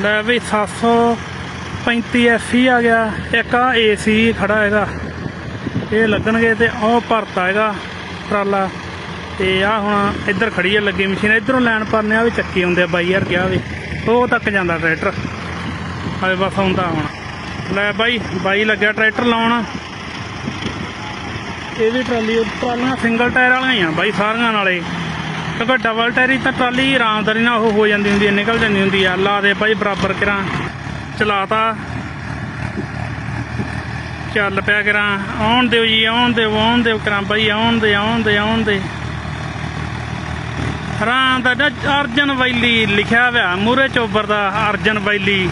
ਲੈ ਵੀ 735 ਐਫੀ ਆ ਗਿਆ। ਇੱਕ ਆ ਏਸੀ ਖੜਾ ਹੈਗਾ। ਇਹ ਲੱਗਣਗੇ ਤੇ ਉਹ ਭਰਤਾ ਹੈਗਾ ਟਰਾਲਾ। ਤੇ ਆ ਹੁਣ ਇੱਧਰ ਖੜੀ ਹੈ ਲੱਗੀ ਮਸ਼ੀਨ। ਇੱਧਰੋਂ ਲੈਣ ਪਰਨੇ ਆ ਵੀ ਚੱਕੀ ਆਉਂਦੇ ਆ ਬਾਈ ਯਾਰ ਗਿਆ ਵੀ। ਉਹ ਤੱਕ ਜਾਂਦਾ ਟਰੈਕਟਰ। ਹਾਏ, ਬਸ ਆਉਂਦਾ ਹੁਣ। ਲੈ ਬਾਈ ਬਾਈ ਲੱਗਿਆ ਟਰੈਕਟਰ ਲਾਉਣ। ਇਹ ਵੀ ਟਰਾਲੀ, ਟਰਾਲੀਆਂ ਸਿੰਗਲ ਟਾਇਰ ਵਾਲੀਆਂ ਹੀ ਆ ਬਾਈ, ਸਾਰੀਆਂ ਨਾਲੇ। ਕਿਉਂਕਿ ਡਬਲ ਟੈਰੀ ਤਾਂ ਟਰਾਲੀ ਆਰਾਮਦਾਰੀ ਨਾਲ ਉਹ ਹੋ ਜਾਂਦੀ ਹੁੰਦੀ ਹੈ, ਨਿਕਲ ਜਾਂਦੀ ਹੁੰਦੀ ਆ। ਲਾ ਦੇ ਬਾਈ ਬਰਾਬਰ ਕਰਾਂ। ਚਲਾਤਾ। ਚੱਲ ਪਿਆ ਕਰਾਂ। ਆਉਣ ਦਿਓ ਜੀ, ਆਉਣ ਦਿਓ ਆਉਣ ਦਿਓ ਕਰਾਂ ਬਾਈ ਆਉਣ ਦੇ ਆਉਣ ਦੇ ਆਉਣ ਦੇ। ਹਰਾਂ ਦਾ ਅਰਜਨ ਵੈਲੀ ਲਿਖਿਆ ਹੋਇਆ ਮੂਰੇ ਚੋਬਰ ਦਾ ਅਰਜਨ ਵੈਲੀ।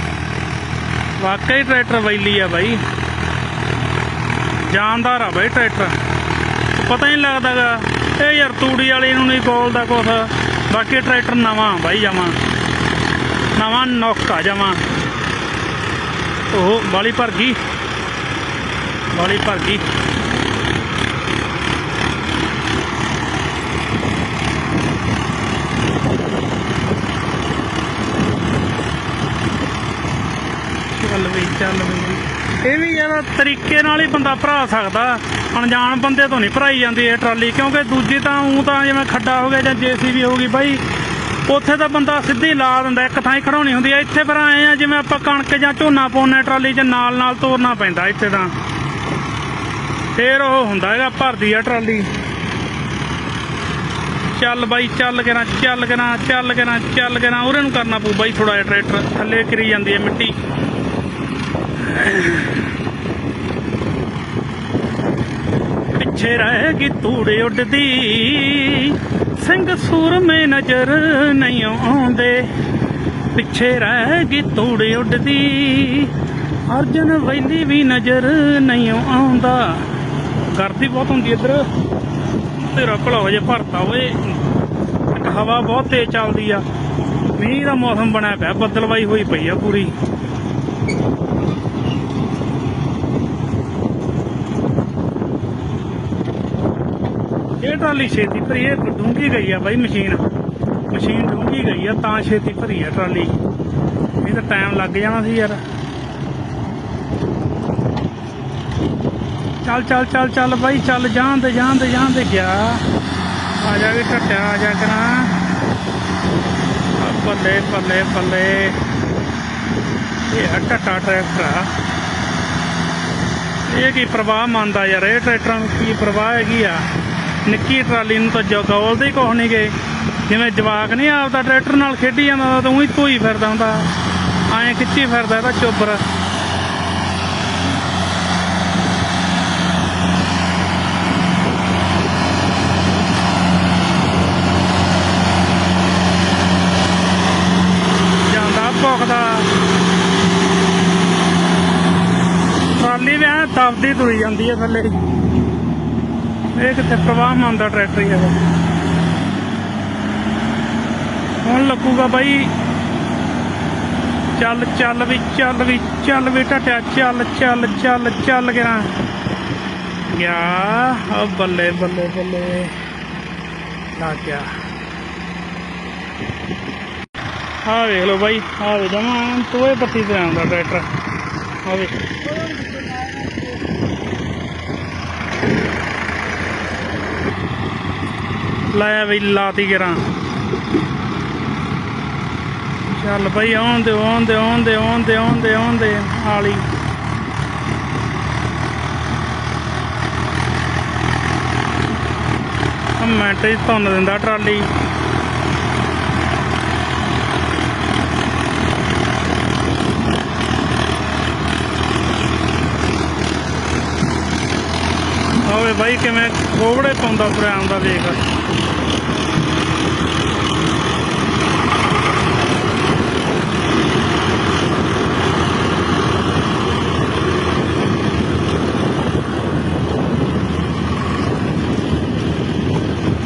ਵਾਕਈ ਟਰੈਕਟਰ ਵੈਲੀ ਆ ਬਾਈ ਜਾਨਦਾਰ ਆ ਬਾਈ ਟਰੈਕਟਰ। ਪਤਾ ਹੀ ਨਹੀਂ ਲੱਗਦਾਗਾ ਇਹ ਯਾਰ ਤੂੜੀ ਵਾਲੇ ਨੂੰ ਨਹੀਂ ਬੋਲਦਾ ਕੁਛ। ਬਾਕੀ ਟਰੈਕਟਰ ਨਵਾਂ, ਬਾਈ ਜਾਵਾਂ। ਨਵਾਂ ਨੌਕਾ ਜਾਵਾਂ। ਉਹ ਬਾਲੀ ਭਰ ਗਈ। ਬਾਲੀ ਭਰ ਗਈ। ਚੱਲ ਵੀ ਚੱਲ ਵੀ ਇਹ ਵੀ ਯਾਰ ਤਰੀਕੇ ਨਾਲ ਹੀ ਬੰਦਾ ਭਰਾ ਸਕਦਾ। ਅਣਜਾਣ ਬੰਦੇ ਤੋਂ ਨਹੀਂ ਭਰਾਈ ਜਾਂਦੀ ਇਹ ਟਰਾਲੀ, ਕਿਉਂਕਿ ਦੂਜੀ ਤਾਂ ਉਹ ਤਾਂ ਜਿਵੇਂ ਖੱਡਾ ਹੋ ਗਿਆ ਜਾਂ ਜੀਸੀਬੀ ਹੋ ਗਈ ਬਾਈ, ਉੱਥੇ ਤਾਂ ਬੰਦਾ ਸਿੱਧੀ ਲਾ ਦਿੰਦਾ, ਇੱਕ ਥਾਂ ਹੀ ਖੜਾਉਣੀ ਹੁੰਦੀ ਹੈ ਇੱਥੇ ਫਿਰ ਆਏ ਆ ਜਿਵੇਂ ਆਪਾਂ ਕਣਕ ਜਾਂ ਝੋਨਾ ਪਾਉਨੇ ਟਰਾਲੀ 'ਚ, ਨਾਲ ਨਾਲ ਤੋਰਨਾ ਪੈਂਦਾ ਇੱਥੇ ਤਾਂ। ਫੇਰ ਉਹ ਹੁੰਦਾ ਹੈਗਾ ਭਰਦੀ ਆ ਟਰਾਲੀ। ਚੱਲ ਬਾਈ, ਚੱਲ ਕੇ ਨਾ, ਚੱਲ ਕੇ ਨਾ, ਚੱਲ ਕੇ ਨਾ, ਚੱਲ ਕੇ ਨਾ ਉਹਰੇ ਨੂੰ ਕਰਨਾ ਪਊ ਬਾਈ ਥੋੜਾ ਜਿਹਾ ਟਰੈਕਟਰ, ਥੱਲੇ ਕਰੀ ਜਾਂਦੀ ਹੈ ਮਿੱਟੀ। ਪਿੱਛੇ ਰਹਿ ਤੂੜੇ ਉੱਡਦੀ। ਸਿੰਘ ਸੂਰਮੇ ਨਜ਼ਰ ਨਹੀਂ ਆਉਂਦੇ। ਪਿੱਛੇ ਰਹੇਗੀ ਤੂੜੇ ਉੱਡਦੀ। ਅਰਜਨ ਵੈਲੀ ਵੀ ਨਜ਼ਰ ਨਹੀਂ ਆਉਂਦਾ। ਗਰਦੀ ਬਹੁਤ ਹੁੰਦੀ ਇੱਧਰ। ਤੇਰਾ ਭਲਾ ਹੋ ਜੇ, ਭਰਤਾ ਓਏ ਇੱਕ ਹਵਾ ਬਹੁਤ ਤੇਜ਼ ਚੱਲਦੀ ਆ। ਮੀਂਹ ਦਾ ਮੌਸਮ ਬਣਿਆ ਪਿਆ, ਬੱਦਲਵਾਈ ਹੋਈ ਪਈ ਆ ਪੂਰੀ। ਇਹ ਟਰਾਲੀ ਛੇਤੀ ਭਰੀ ਇਹ ਡੂੰਗੀ ਗਈ ਆ ਬਾਈ ਮਸ਼ੀਨ। ਮਸ਼ੀਨ ਡੂੰਗੀ ਗਈ ਆ, ਤਾਂ ਛੇਤੀ ਭਰੀ ਆ ਟਰਾਲੀ। ਇਹ ਤਾਂ ਟਾਈਮ ਲੱਗ ਜਾਣਾ ਸੀ ਯਾਰ। ਚੱਲ ਚੱਲ ਚੱਲ ਚੱਲ ਬਾਈ, ਚੱਲ ਜਾਣ ਦੇ ਜਾਣ ਦੇ ਜਾਣ ਦੇ। ਗਿਆ। ਆ ਜਾ ਵੀ ਟੱਟਿਆ ਆ ਜਾ ਕਰਾਂ। ਆ ਬੱਲੇ ਬੱਲੇ ਇਹ ਟੱਟਾ ਟਰੈਕਟਰ ਆ। ਇਹ ਕੀ ਪ੍ਰਵਾਹ ਮੰਨਦਾ ਯਾਰ, ਇਹ ਟਰੈਕਟਰਾਂ ਨੂੰ ਕੀ ਪ੍ਰਵਾਹ ਹੈਗੀ ਆ? ਨਿੱਕੀ ਟਰਾਲੀ ਨੂੰ ਤਾਂ ਜਗੌਲਦੇ ਹੀ ਕੁਛ ਨਹੀਂ ਗਏ ਜਿਵੇਂ ਜਵਾਕ ਨਹੀਂ ਆਪਦਾ ਟਰੈਕਟਰ ਨਾਲ ਖੇਡੀ ਜਾਂਦਾ ਤਾਂ ਉਹੀ ਧੋਈ ਫਿਰਦਾ ਹੁੰਦਾ। ਐਂ ਖਿੱਚੀ ਫਿਰਦਾ ਇਹਦਾ ਚੋਬਰ। ਜਾਂਦਾ ਭੁੱਖਦਾ ਟਰਾਲੀ ਵੀ ਐ ਦਬਦੀ ਤੁਰੀ ਜਾਂਦੀ ਹੈ ਥੱਲੇ। ਇਹ ਕਿੱਥੇ ਪ੍ਰਵਾਹ ਮੰਨਦਾ ਟਰੈਕਟਰ ਹੀ ਹੈਗਾ। ਹੁਣ ਲੱਗੂਗਾ ਬਾਈ। ਚੱਲ ਚੱਲ ਵੀ ਚੱਲ ਵੀ ਚੱਲ ਵੀ ਟਟਿਆ, ਚੱਲ ਚੱਲ ਚੱਲ ਚੱਲ ਗਿਆ। ਗਿਆ, ਆ ਬੱਲੇ ਬੱਲੇ ਬੱਲੇ। ਲਾ ਗਿਆ। ਆ ਵੇਖ ਲਓ ਬਾਈ ਆ ਵੇ ਜਮਾ ਤੋਏ ਪੱਤੀ ਤੇ ਆਉਂਦਾ ਟਰੈਕਟਰ। ਆ ਵੇ ਲਾਇਆ ਵੀ ਲਾਤੀ ਗਰਾਂ। ਚੱਲ ਬਈ, ਆਉਣ ਦੇ ਆਉਣ ਦੇ ਆਉਣ ਦੇ ਆਲੀ। ਮਿੰਟ ਹੀ ਧੁੰਨ ਦਿੰਦਾ ਟਰਾਲੀ ਆਵੇ ਬਾਈ ਕਿਵੇਂ ਕੋਵੜੇ ਪਾਉਂਦਾ ਬ੍ਰਾਂਡ ਦਾ ਦੇਖ।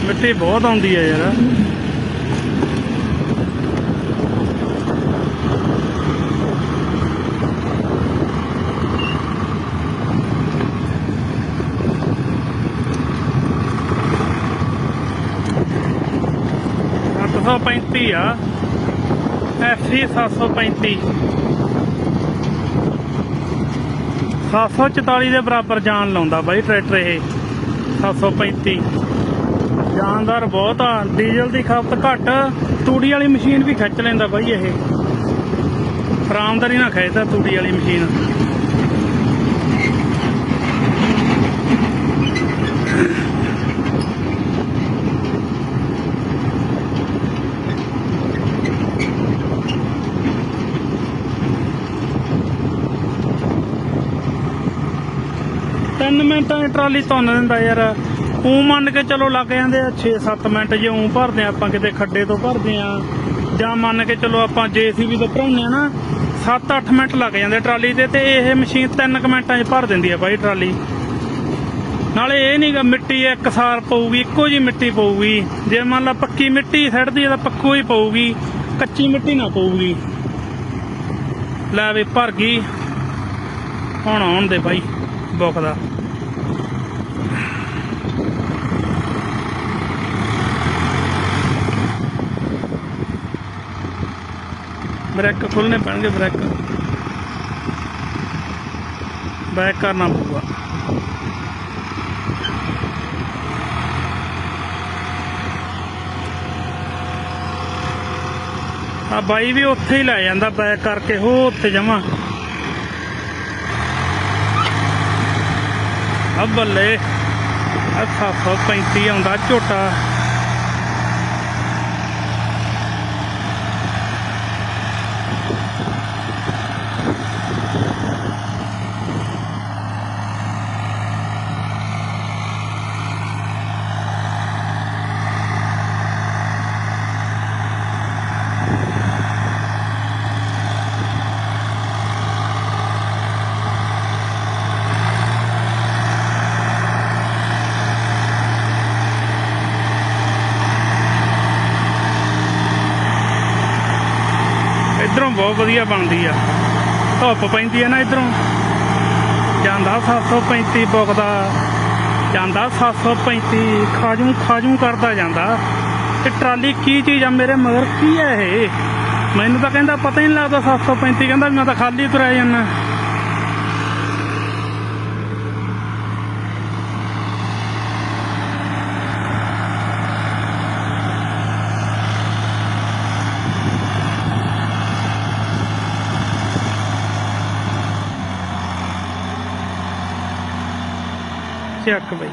ਮਿੱਟੀ ਬਹੁਤ ਆਉਂਦੀ ਹੈ ਯਾਰ। ਅੱਠ ਸੌ ਪੈਂਤੀ ਆ। ਐਫਸੀ 735 744 ਦੇ ਬਰਾਬਰ ਜਾਨ ਲਾਉਂਦਾ ਬਾਈ ਟਰੈਕਟਰ ਇਹ। 735 ਜਾਨਦਾਰ ਬਹੁਤ ਆ। ਡੀਜ਼ਲ ਦੀ ਖਪਤ ਘੱਟ। ਤੂੜੀ ਵਾਲੀ ਮਸ਼ੀਨ ਵੀ ਖਿੱਚ ਲੈਂਦਾ ਬਾਈ ਇਹ। ਆਰਾਮਦਾਰੀ ਨਾਲ ਖਿੱਚਦਾ ਤੂੜੀ ਵਾਲੀ ਮਸ਼ੀਨ। ਤਿੰਨ ਮਿੰਟਾਂ ਦੀ ਟਰਾਲੀ ਤੁੰਨ ਦਿੰਦਾ ਯਾਰ। ਉਹ ਮੰਨ ਕੇ ਚਲੋ ਲੱਗ ਜਾਂਦੇ ਆ 6-7 ਮਿੰਟ ਜੇ ਉਂ ਭਰਦੇ ਆ, ਆਪਾਂ ਕਿਤੇ ਖੱਡੇ ਤੋਂ ਭਰਦੇ ਆ। ਜਾਂ ਮੰਨ ਕੇ ਚਲੋ ਆਪਾਂ ਜੇਸੀਬੀ ਤੋਂ ਭਰਾਉਂਦੇ ਆ ਨਾ 7-8 ਮਿੰਟ ਲੱਗ ਜਾਂਦੇ ਟਰਾਲੀ ਤੇ ਤੇ ਇਹ ਮਸ਼ੀਨ 3 ਮਿੰਟਾਂ 'ਚ ਭਰ ਦਿੰਦੀ ਆ ਬਾਈ ਟਰਾਲੀ। ਨਾਲੇ ਇਹ ਨਹੀਂਗਾ ਮਿੱਟੀ ਇੱਕਸਾਰ ਪਊਗੀ, ਇੱਕੋ ਜੀ ਮਿੱਟੀ ਪਊਗੀ। ਜੇ ਮੰਨ ਲਾ ਪੱਕੀ ਮਿੱਟੀ ਸੜਦੀ ਆ ਤਾਂ ਪੱਕੋ ਹੀ ਪਊਗੀ, ਕੱਚੀ ਮਿੱਟੀ ਨਾ ਪਊਗੀ। ਲੈ ਵੀ ਭਰ ਗਈ। ਹੁਣ ਆਉਣ ਦੇ ਬਾਈ ਬੁੱਕਦਾ ਬ੍ਰੇਕ ਖੁੱਲਨੇ ਪੈਣਗੇ ਬ੍ਰੇਕ। ਬੈਕ ਕਰਨਾ ਪਊਗਾ। ਆ ਬਾਈ ਵੀ ਉੱਥੇ ਹੀ ਲੈ ਜਾਂਦਾ ਬੈਕ ਕਰਕੇ, ਹੋ ਉੱਥੇ ਜਮਾ। ਆ ਬੱਲੇ ਆ 735 ਆਉਂਦਾ ਝੋਟਾ। ਇਧਰੋਂ ਬਹੁਤ ਵਧੀਆ ਬਣਦੀ ਆ। ਧੁੱਪ ਪੈਂਦੀ ਆ ਨਾ ਇਧਰੋਂ। ਜਾਂਦਾ 735 ਬੁਕਦਾ, ਜਾਂਦਾ 735 ਖਾਜੂ ਖਾਜੂ ਕਰਦਾ ਜਾਂਦਾ। ਤੇ ਟਰਾਲੀ ਕੀ ਚੀਜ਼ ਆ ਮੇਰੇ ਮਗਰ? ਕੀ ਆ ਇਹ? ਮੈਨੂੰ ਤਾਂ ਕਹਿੰਦਾ ਪਤਾ ਹੀ ਨਹੀਂ ਲੱਗਦਾ 735 ਕਹਿੰਦਾ ਮੈਂ ਤਾਂ ਖਾਲੀ ਤੁਰਿਆ ਜਾਂਦਾ। ਚੱਕ ਬਈ।